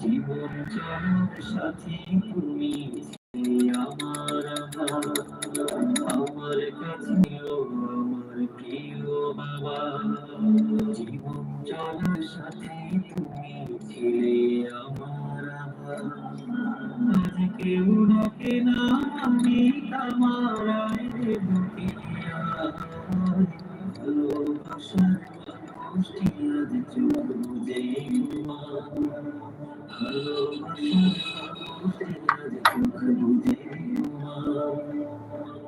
জীবন সাথী আমার কাছে আমার প্রিয় বাবা জীবন তুমি আমার কেউ না আমি আমার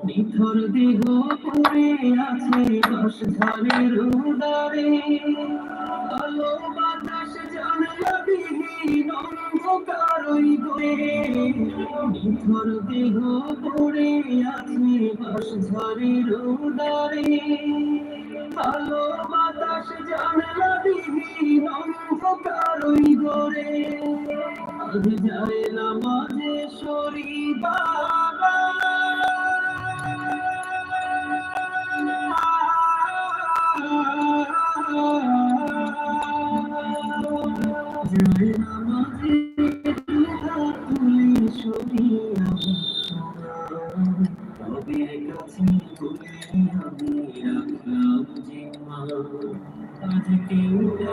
নিথর দেহ পড়ে আছে দশ ঝড়ের উদারে। আলো বাতাস জানলা বিহীন অন্ধকারই করে নিথর দেহ পড়ে আছে দশ ঝড়ের উদারে। আলো বাতাস জানলা বিহীন অন্ধকারই করে আজ যায় না মাঝে সরি বাবা যায় না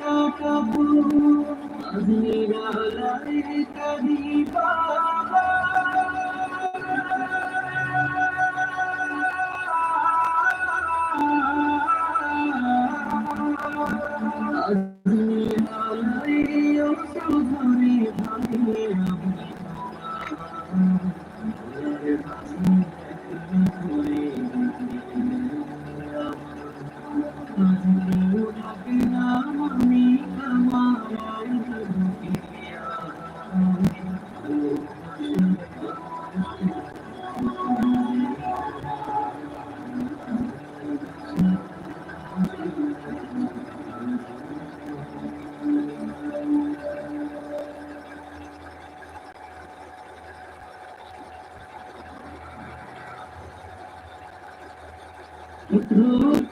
কাটাতো আজ নিরালায় কাঁদি কেউ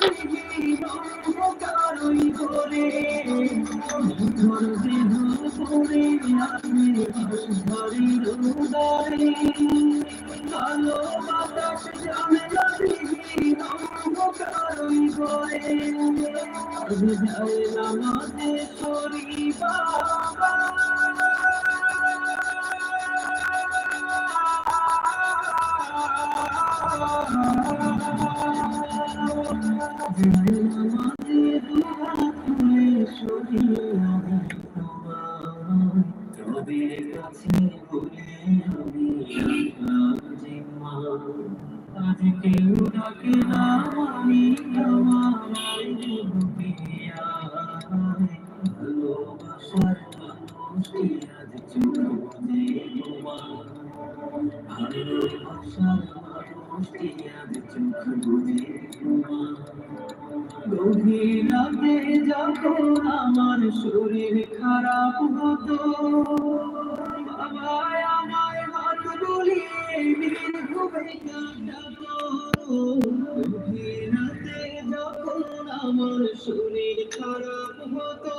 অন্ধকারই করে বিফল দেহ পড়ে আছে বাস ঘরের উদারে আলো বাতাস রবের কাছে বলে আমি আজে মা আজ কেউ ডাকে না আমি আমার ভালোবাসার মানুষটি আজ চোখ ভালোবাসার মানুষটি আজ চোখ বুঝে গভীর যখন আমার শরীর খারাপ হতো বাবা আমায় হাত বুলিয়ে ঘুমে যখন আমার শরীর খারাপ হতো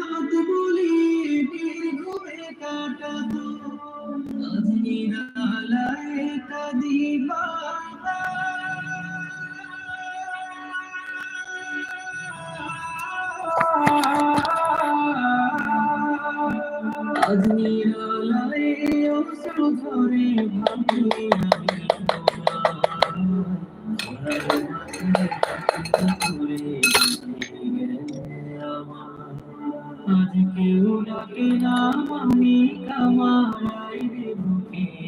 হাত বুলিয়ে ঘুমে কাটাতো আজ নিরালায় কাঁদি আজ নিরালায় অশ্রু আমি আজ কেউ ডাকে না আমি কামাই বুকে